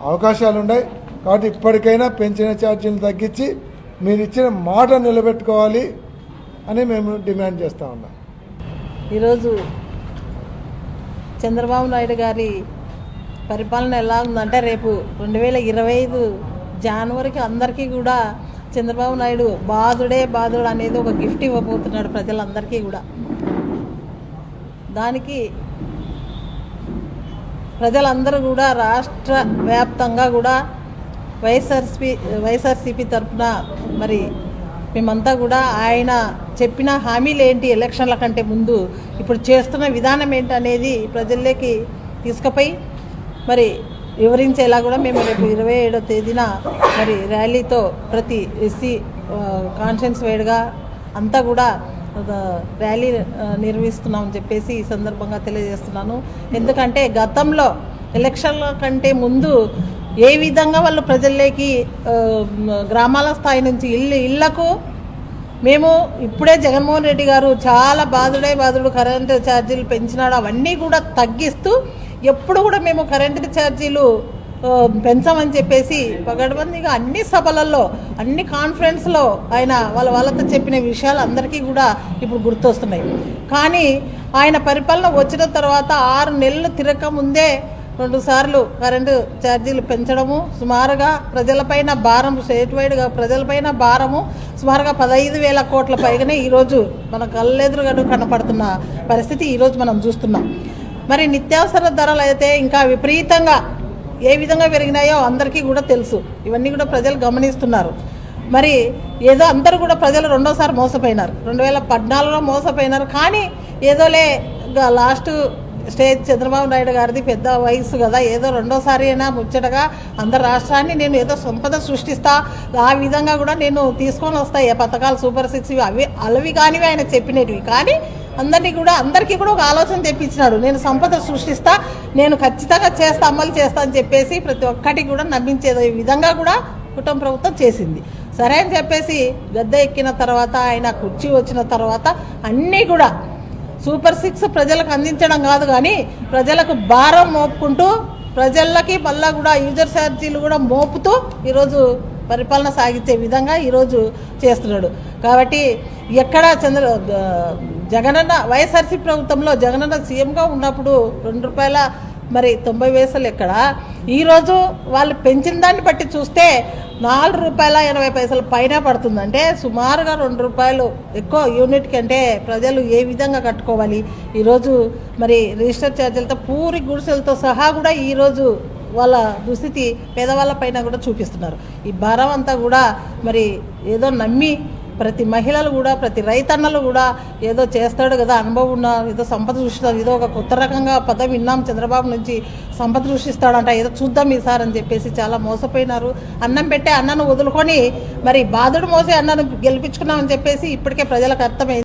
అవకాశాలు ఉన్నాయి కాబట్టి ఇప్పటికైనా పెంచిన ఛార్జీలు తగ్గించి మీరు ఇచ్చిన మాట నిలబెట్టుకోవాలి అని మేము డిమాండ్ చేస్తూ ఉన్నాం. ఈరోజు చంద్రబాబు నాయుడు గారి పరిపాలన ఎలా ఉందంటే రేపు రెండు వేల ఇరవై ఐదు జనవరికి అందరికీ కూడా చంద్రబాబు నాయుడు బాధుడే బాధుడు అనేది ఒక గిఫ్ట్ ఇవ్వబోతున్నాడు ప్రజలందరికీ కూడా. దానికి ప్రజలందరూ కూడా రాష్ట్ర వ్యాప్తంగా కూడా వైఎస్ఆర్సీ వైఎస్ఆర్సీపీ తరఫున మరి మేమంతా కూడా ఆయన చెప్పిన హామీలు ఏంటి ఎలక్షన్ల కంటే ముందు? ఇప్పుడు చేస్తున్న విధానం ఏంటి అనేది ప్రజల్లోకి తీసుకుపోయి మరి వివరించేలా కూడా మేము రేపు ఇరవై ఏడో తేదీన మరి ర్యాలీతో ప్రతి ఎస్సీ కాన్షియన్స్ వైడ్గా అంతా కూడా ర్యాలీ నిర్వహిస్తున్నామని చెప్పేసి ఈ సందర్భంగా తెలియజేస్తున్నాను. ఎందుకంటే గతంలో ఎలక్షన్ల కంటే ముందు ఏ విధంగా వాళ్ళు ప్రజల్లోకి గ్రామాల స్థాయి నుంచి ఇల్లు ఇళ్ళకు మేము ఇప్పుడే జగన్మోహన్ రెడ్డి గారు చాలా బాధుడే బాధుడు కరెంటు ఛార్జీలు పెంచినాడు. అవన్నీ కూడా తగ్గిస్తూ ఎప్పుడు కూడా మేము కరెంటు ఛార్జీలు పెంచామని చెప్పేసి పగడబందిగా అన్ని సభలలో అన్ని కాన్ఫరెన్స్లో ఆయన వాళ్ళ వాళ్ళతో చెప్పిన విషయాలు అందరికీ కూడా ఇప్పుడు గుర్తొస్తున్నాయి. కానీ ఆయన పరిపాలన వచ్చిన తర్వాత ఆరు నెలలు తిరగక ముందే రెండు సార్లు కరెంటు ఛార్జీలు పెంచడము సుమారుగా ప్రజలపైన భారం స్టేట్ వైడ్గా ప్రజలపైన భారము సుమారుగా పదహైదు వేల కోట్ల పైగానే ఈరోజు మన కళ్ళెదురుగా కనపడుతున్న పరిస్థితి ఈరోజు మనం చూస్తున్నాం. మరి నిత్యావసర ధరలు అయితే ఇంకా విపరీతంగా ఏ విధంగా పెరిగినాయో అందరికీ కూడా తెలుసు. ఇవన్నీ కూడా ప్రజలు గమనిస్తున్నారు. మరి ఏదో అందరూ కూడా ప్రజలు రెండోసారి మోసపోయినారు. రెండు వేల పద్నాలుగులో మోసపోయినారు. కానీ ఏదోలే లాస్ట్ స్టేజ్ చంద్రబాబు నాయుడు గారిది పెద్ద వయసు కదా. ఏదో రెండోసారి అయినా ముచ్చటగా అందరు రాష్ట్రాన్ని నేను ఏదో సంపద సృష్టిస్తా ఆ విధంగా కూడా నేను తీసుకొని వస్తాయి ఏ పథకాలు సూపర్ సిక్స్ అవి అలవి కానివి ఆయన చెప్పినవి. కానీ అందరినీ కూడా అందరికీ కూడా ఒక ఆలోచన తెప్పించినాడు. నేను సంపద సృష్టిస్తా నేను ఖచ్చితంగా చేస్తా అమలు చేస్తా అని చెప్పేసి ప్రతి ఒక్కటి కూడా నమ్మించే విధంగా కూడా కుటుంబ ప్రభుత్వం చేసింది. సరే అని చెప్పేసి గద్దె ఎక్కిన తర్వాత ఆయన కుర్చీ వచ్చిన తర్వాత అన్నీ కూడా సూపర్ సిక్స్ ప్రజలకు అందించడం కాదు కానీ ప్రజలకు భారం మోపుకుంటూ ప్రజలకి మళ్ళా కూడా యూజర్ ఛార్జీలు కూడా మోపుతూ ఈరోజు పరిపాలన సాగించే విధంగా ఈరోజు చేస్తున్నాడు. కాబట్టి ఎక్కడ చంద్ర జగనన్న వైఎస్ఆర్సీ ప్రభుత్వంలో జగనన్న సీఎంగా ఉన్నప్పుడు రెండు రూపాయల మరి తొంభై వేసలు ఎక్కడ? ఈరోజు వాళ్ళు పెంచిన దాన్ని బట్టి చూస్తే నాలుగు రూపాయల ఎనభై పైసల పైన పడుతుందంటే సుమారుగా రెండు రూపాయలు ఎక్కువ యూనిట్ కంటే ప్రజలు ఏ విధంగా కట్టుకోవాలి? ఈరోజు మరి రిజిస్టర్ ఛార్జీలతో పూరి గుడిసెలతో సహా కూడా ఈరోజు వాళ్ళ దుస్థితి పేదవాళ్ళ పైన కూడా చూపిస్తున్నారు. ఈ భారం అంతా కూడా మరి ఏదో నమ్మి ప్రతి మహిళలు కూడా ప్రతి రైతన్నలు కూడా ఏదో చేస్తాడు కదా అనుభవం ఉన్న ఏదో సంపద సృష్టిస్తాడు ఏదో ఒక కొత్త రకంగా పదం విన్నాం చంద్రబాబు నుంచి సంపద సృష్టిస్తాడంట ఏదో చూద్దాం ఈసారి అని చెప్పేసి చాలా మోసపోయినారు. అన్నం పెట్టే అన్నను వదులుకొని మరి బాధుడు మోసే అన్నను గెలిపించుకున్నామని చెప్పేసి ఇప్పటికే ప్రజలకు అర్థమైంది.